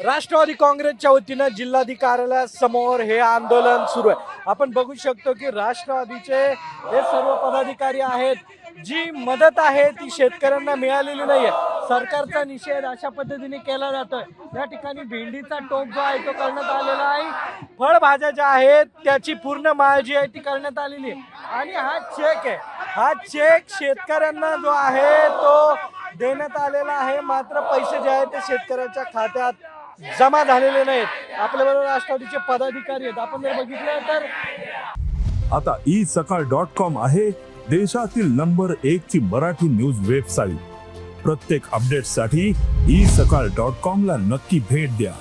राष्ट्रवादी काँग्रेसच्या वतीनं जिल्हाधिकाऱ्यासमोर हे आंदोलन सुरू आहे. आपण बघू शकतो की राष्ट्रवादीचे हे सर्व पदाधिकारी आहेत. जी मदत आहे ती शेतकऱ्यांना मिळालेली नाहीये. सरकारचा निषेध अशा पद्धतीने केला जातोय. या ठिकाणी भेंडीचा टोप जो आहे तो करण्यात आलेला आहे. फळभाज्या ज्या आहेत त्याची पूर्ण माळ जी आहे ती करण्यात आलेली आहे. आणि हा चेक आहे. हा चेक शेतकऱ्यांना जो आहे तो देण्यात आलेला आहे. मात्र पैसे जे आहेत ते शेतकऱ्याच्या खात्यात जमा झालेले नाहीत. आपल्याबरोबर राष्ट्रवादीचे पदाधिकारी आहेत. आपण जर बघितलं तर आता ई सकाळ डॉट कॉम आहे देशातील नंबर एक ची मराठी न्यूज वेबसाईट प्रत्येक अपडेटसाठी ई सकाळ डॉट कॉम ला नक्की भेट द्या.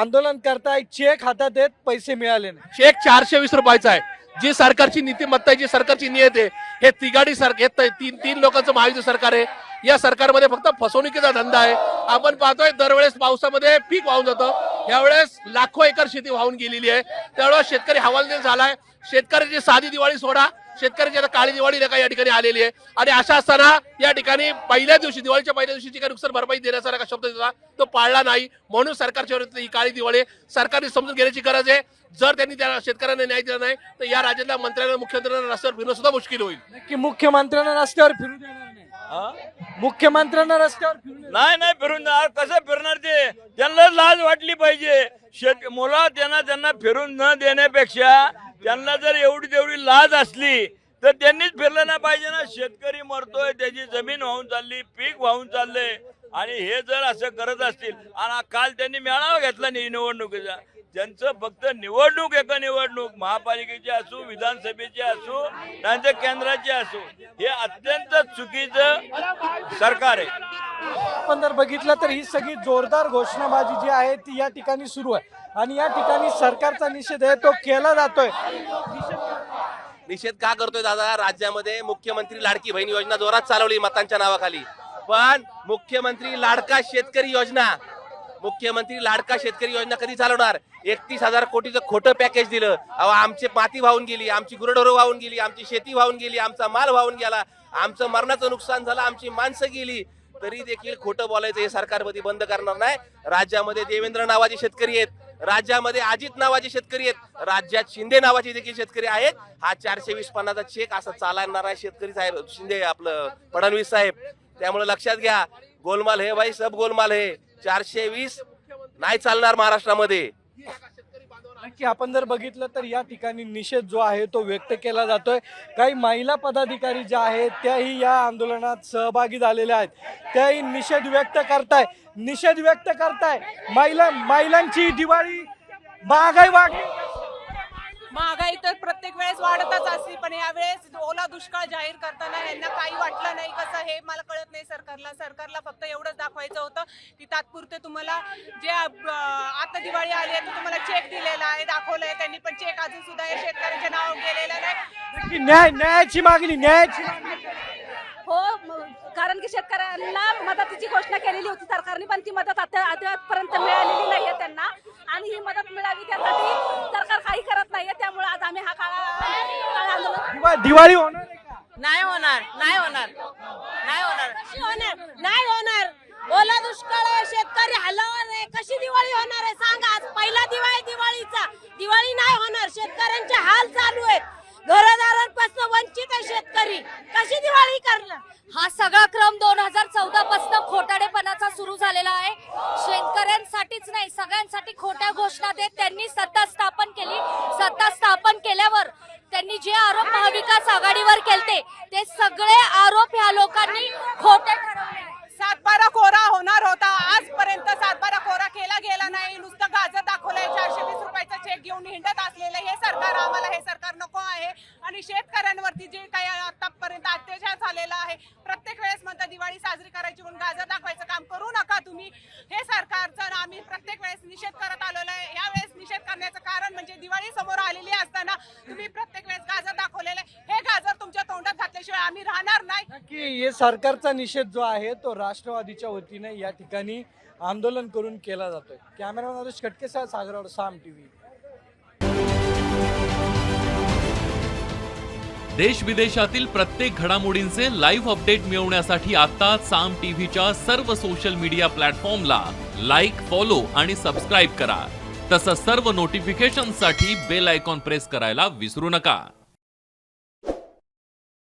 आंदोलन करताय चेक हातात आहेत पैसे मिळाले नाही. चेक चारशे वीस रुपयाचा आहे. जी सरकारची नीतिमत्ता आहे जी सरकारची नियत आहे हे तिघाडी सर त- तीन तीन लोकांचं महायुती सरकार आहे. या सरकारमध्ये फक्त फसवणुकीचा धंदा आहे. आपण पाहतोय दरवेळेस पावसामध्ये पीक वाहून जातं. यावेळेस लाखो एकर शेती वाहून गेलेली आहे. त्यावेळेस शेतकरी हवालदिल झालाय. शेतकऱ्याची साधी दिवाळी सोडा. शेतकऱ्याची आता काळी दिवाळी नका या ठिकाणी आलेली आहे. आणि अशा असताना या ठिकाणी पहिल्या दिवशी दिवाळीच्या पहिल्या दिवशी जी काही नुकसान भरपाई देण्यासारखा शब्द दिला तो पाळला नाही. म्हणून सरकारच्या विरुद्ध ही काळी दिवाळी सरकारने समजून घेण्याची गरज आहे. जर त्यांनी त्या शेतकऱ्यांना न्याय दिला नाही तर या राज्यातल्या मंत्र्यांना मुख्यमंत्र्यांना रस्त्यावर फिरणं सुद्धा मुश्किल होईल. नक्की मुख्यमंत्र्यांना रस्त्यावर फिरू देणार मुख्यमंत्र्यांना रस्त्यावर नाही नाही फिरून जाणार. कसं फिरणार ते? त्यांना लाज वाटली पाहिजे. शेत मुला त्यांना त्यांना फिरून न देण्यापेक्षा त्यांना जर एवढी तेवढी लाज असली तर त्यांनीच फिरलं नाही पाहिजे ना. शेतकरी मरतोय त्याची जमीन वाहून चालली पीक वाहून चाललंय. आणि हे जर असं करत असतील आणि काल त्यांनी मेळावा घेतला नि- निवडणुकीचा त्यांचं फक्त निवडणूक एका निवडणूक महापालिकेची असो विधानसभेची असो नाहीतर केंद्राची असो हे अत्यंत चुकीचं सरकार आहे. आपण जर बघितलं तर ही सगळी जोरदार घोषणाबाजी जी आहे ती या ठिकाणी सुरू आहे. आणि या ठिकाणी सरकारचा निषेध आहे तो केला जातोय. निषेध का करतोय दादा? राज्यामध्ये मुख्यमंत्री लाडकी बहीण योजना जोरात चालवली मतांच्या नावाखाली. पण मुख्यमंत्री लाडका शेतकरी योजना. मुख्यमंत्री लाडका शेतकरी योजना कधी चालवणार? एकतीस हजार कोटीचं खोटं पॅकेज दिलं. अहो आमची माती वाहून गेली आमची गुरढोरं वाहून गेली आमची शेती वाहून गेली आमचा माल वाहून गेला आमचं मरणाचं नुकसान झालं आमची माणसं गेली. तरी देखील खोटं बोलायचं हे सरकारमध्ये बंद करणार नाही. राज्यामध्ये देवेंद्र नावाचे शेतकरी आहेत. राज्यामध्ये अजित नावाचे शेतकरी आहेत. राज्यात शिंदे नावाचे देखील शेतकरी आहेत. हा चारशे वीस पन्नाचा चेक असा चालणार शेतकरी साहेब. शिंदे आपलं फडणवीस साहेब. त्यामुळे लक्षात घ्या गोलमाल हे भाई सब गोलमाल हे. चारशे वीस नाही चालणार महाराष्ट्रामध्ये. नक्की आपण जर बघितलं तर या ठिकाणी निषेध जो आहे तो व्यक्त केला जातोय. काही महिला पदाधिकारी ज्या आहेत त्याही या आंदोलनात सहभागी झालेल्या आहेत. त्याही निषेध व्यक्त करताय. निषेध व्यक्त करताय. महिला महिलांची दिवाळी महागाई वाढली. महागाई तर प्रत्येक वेळेस वाढतच असते पण यावेळेस ओला दुष्काळ जाहीर करताना यांना काही वाटलं नाही. कसं हे मला कळत नाही सरकारला. सरकारला फक्त एवढंच दाखवायचं होतं की तात्पुरते तुम्हाला जे आता दिवाळी आली आहे तुम्हाला चेक दिलेला आहे दाखवलंय त्यांनी पण चेक अजून सुद्धा या शेतकऱ्यांच्या नावावर गेलेला नाही. न्याय न्यायाची मागणी न्यायाची मागणी. हो कारण की शेतकऱ्यांना मदतीची घोषणा केलेली होती सरकारने पण ती मदत आता आतापर्यंत मिळालेली नाहीये त्यांना. आणि ही मदत मिळावी त्यासाठी सरकार काही करत नाहीये त्यामुळे आज आम्ही हा काळा काळा दिवा- दिवाळी होणार आहे का? नाही होणार नाही होणार. नाही होणार. होणार? नाही होणार. ओला दुष्काळ आहे शेतकरी हलवणार आहे. कशी दिवाळी होणार आहे? सांगा आज. पहिला दिवाळी दिवाळीचा. दिवाळी नाही होणार. शेतकऱ्यांचे हाल चालू आहेत. घरदारांपासून वंचित आहे शेतकरी. कशी दिवाळी करणार? हा सगळा क्रम दोन हजार चौदा पासून खोटाडेपणाचा सुरू झालेला आहे. शेतकऱ्यांसाठीच नाही सगळ्यांसाठी खोट्या घोषणा देत त्यांनी सत्ता स्थापन केली सत्ता स्थापन केल्यावर त्यांनी जे आरोप महाविकास आघाडीवर केलते. ते सगळे आरोप ह्या लोकांनी खोटे ठरवले सातबारा कोरा होणार होता. आजपर्यंत सातबारा कोरा केला गेला नाही. नुसतं गाजर दाखवलंय. चारशे वीस रुपयाचा चेक घेऊन हिंडत असलेलं हे सरकार आम्हाला हे सरकार नको आहे. आणि शेतकऱ्यांवरती जे काही आतापर्यंत अत्याचार झालेला आहे प्रत्येक वेळेस म्हणता दिवाळी साजरी करायची म्हणून गाजर दाखवायचं काम करू नका तुम्ही. हे सरकारचं आम्ही प्रत्येक वेळेस निषेध करत आलेलो आहे. यावेळेस निषेध करण्याचं कारण म्हणजे दिवाळी समोर आलेली असताना तुम्ही प्रत्येक वेळेस गाजर दाखवलेलं आहे. तोंडात घातल्याशिवाय आम्ही राहणार नाही. की हे सरकारचा निषेध जो आहे तो राष्ट्रवादीच्या वतीने या ठिकाणी आंदोलन करून केला जातोय. कॅमेरामॅन नरेश खटकेसह सागरवाड साम टीव्ही देश विदेशातील प्रत्येक घडामोडींचे लाईव्ह अपडेट मिळवण्यासाठी आता साम टीव्हीच्या सर्व सोशल मीडिया प्लॅटफॉर्मला लाईक फॉलो आणि सबस्क्राईब करा. तसंच सर्व नोटिफिकेशनसाठी बेल आयकॉन प्रेस करायला विसरू नका.